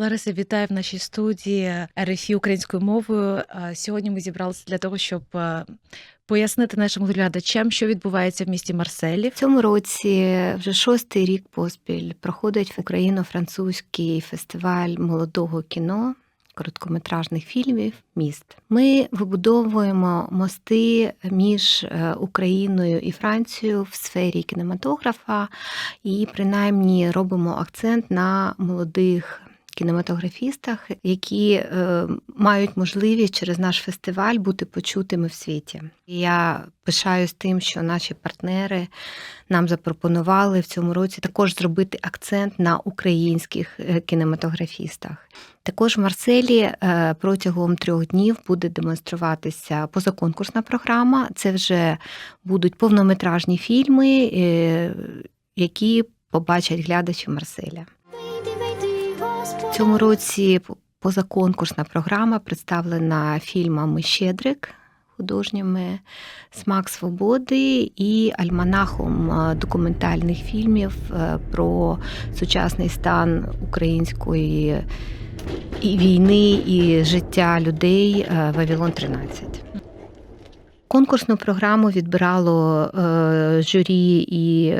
Лариса, вітаю в нашій студії РФІ українською мовою. Сьогодні ми зібралися для того, щоб пояснити нашим глядачам, що відбувається в місті Марселі. В цьому році вже шостий рік поспіль проходить україно-французький фестиваль молодого кіно. Короткометражних фільмів міст. Ми вибудовуємо мости між е, Україною і Францією в сфері кінематографа, і принаймні робимо акцент на молодих кінематографістах, які е, мають можливість через наш фестиваль бути почутими в світі. Я пишаюсь тим, що наші партнери нам запропонували в цьому році також зробити акцент на українських е, кінематографістах. Також в Марселі е, протягом трьох днів буде демонструватися позаконкурсна програма. Це вже будуть повнометражні фільми, е, які побачать глядачі Марселя. В цьому році позаконкурсна програма представлена фільмами Щедрик художніми Смак свободи і альманахом е, документальних фільмів е, про сучасний стан української війни і життя людей е, Вавилон 13. Конкурсну програму відбирало журі і,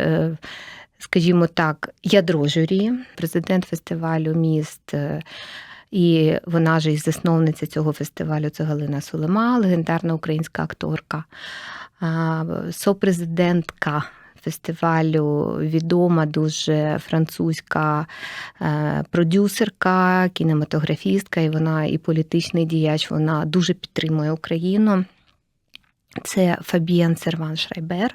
скажімо так, ядро журі, президент фестивалю міст. е, І вона ж і засновниця цього фестивалю це Галина Сулема, легендарна українська акторка, сопрезидентка фестивалю, відома дуже французька е, продюсерка, кінематографістка, і вона і політичний діяч. Вона дуже підтримує Україну. Це Фабіан Серван Шрайбер.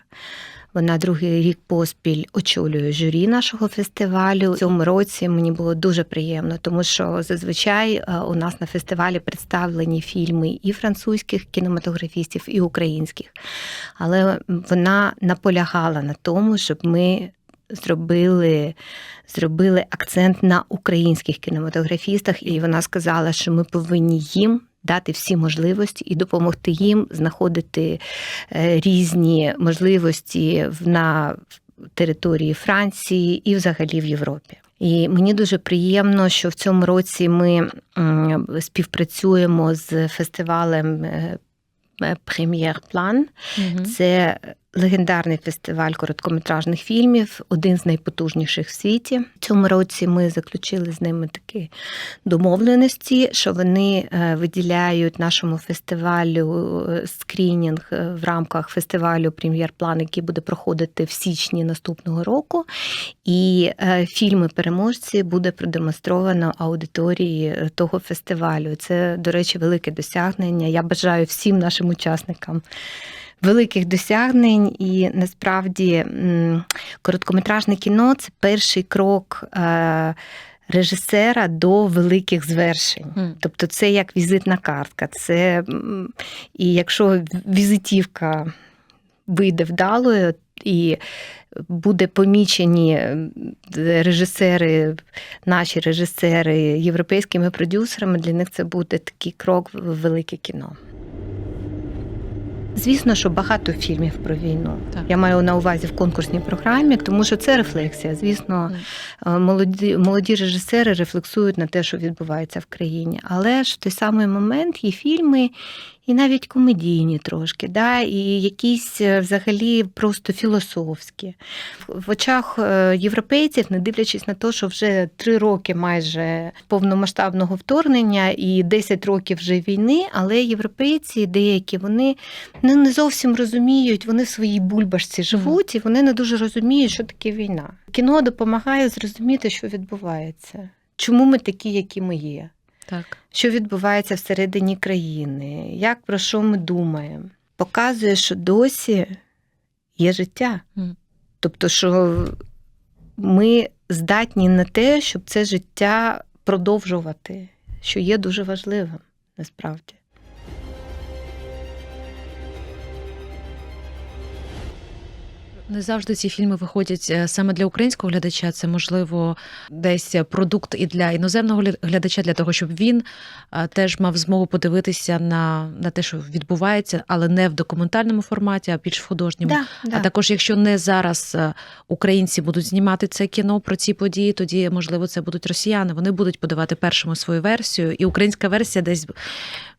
Вона другий рік поспіль очолює журі нашого фестивалю. В цьому році мені було дуже приємно, тому що зазвичай е, у нас на фестивалі представлені фільми і французьких кінематографістів, і українських. Але вона наполягала на тому, щоб ми зробили, зробили акцент на українських кінематографістах, і вона сказала, що ми повинні їм дати всі можливості і допомогти їм знаходити е, різні можливості на території Франції і взагалі в Європі. І мені дуже приємно, що в цьому році ми співпрацюємо з фестивалем е, Прем'єр План. Мгм. Це легендарний фестиваль короткометражних фільмів, один з найпотужніших в світі. Цьому році ми заключили з ними такі домовленості, що вони е, виділяють нашому фестивалю е, скрінінг е, в рамках фестивалю Прем'єр-план, який буде проходити в січні наступного року. І фільми переможці буде продемонстровано аудиторії того фестивалю. Це, до речі, велике досягнення. Я бажаю всім нашим учасникам великих досягнень, і насправді короткометражне кіно це перший крок. е, Режисера до великих звершень, Мгм. тобто це як візитна картка. Це і якщо візитівка вийде вдалою і буде помічені режисери, наші режисери європейськими продюсерами, для них це буде такий крок в велике кіно. Звісно, що багато фільмів про війну. Так. Я маю на увазі в конкурсній програмі, тому що це рефлексія. Звісно, е, молоді, молоді режисери рефлексують на те, що відбувається в країні. Але ж в той самий момент є фільми, і навіть комедійні трошки, да, і якісь е, взагалі просто філософські. В очах е, європейців, не дивлячись на те, що вже три роки майже повномасштабного вторгнення і 10 років вже війни, але європейці деякі вони не, не зовсім розуміють, вони в своїй бульбашці живуть, і вони не дуже розуміють, що таке війна. Кіно допомагає зрозуміти, що відбувається. Чому ми такі, які ми є? Так. що відбувається всередині країни, як про що ми думаємо. Показує, що досі є життя. Тобто, що ми здатні на те, щоб це життя продовжувати, що є дуже важливим насправді. Не завжди ці фільми виходять е, саме для українського глядача. Це можливо десь продукт і для іноземного глядача, для того, щоб він е, теж мав змогу подивитися на, на те, що відбувається, але не в документальному форматі, а більш в художньому. Да, да. А також, якщо не зараз е, українці будуть знімати це кіно про ці події, тоді можливо це будуть росіяни. Вони будуть подавати першому свою версію, і українська версія десь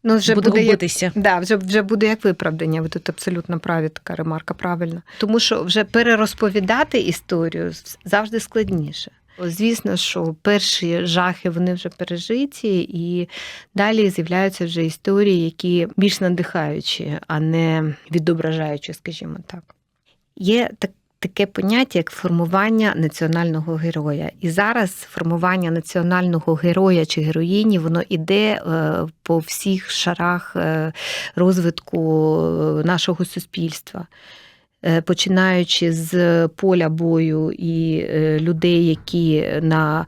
ну, вже буде буде як. Да, вже, вже буде як виправдання. Ви тут абсолютно праві, така ремарка правильна. Тому що вже перерозповідати історію завжди складніше. Звісно, що перші жахи вони вже пережиті, і далі з'являються вже історії, які більш надихаючі, а не відображаючі, скажімо так. Є так. Таке поняття, як формування національного героя. І зараз формування національного героя чи героїні воно іде е, по всіх шарах е, розвитку е, нашого суспільства. Починаючи з поля бою і людей, які на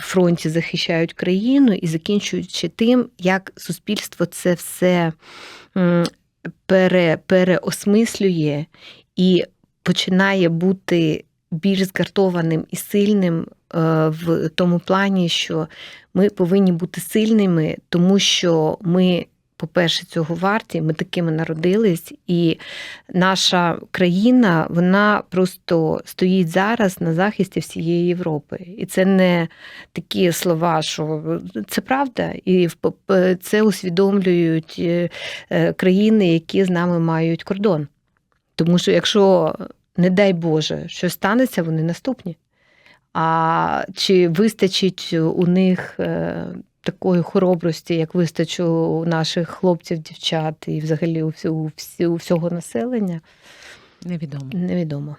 фронті захищають країну, і закінчуючи тим, як суспільство це все пере, переосмислює і починає бути більш згартованим і сильним е, в тому плані, що ми повинні бути сильними, тому що ми, по-перше, цього варті, ми такими народились, і наша країна вона просто стоїть зараз на захисті всієї Європи. І це не такі слова, що це правда, і це усвідомлюють е, е, країни, які з нами мають кордон. Тому що якщо, не дай Боже, що станеться, вони наступні. А чи вистачить у них е, такої хоробрості, як вистачило у наших хлопців, дівчат і взагалі у всього, у всього населення, Невідомо. невідомо.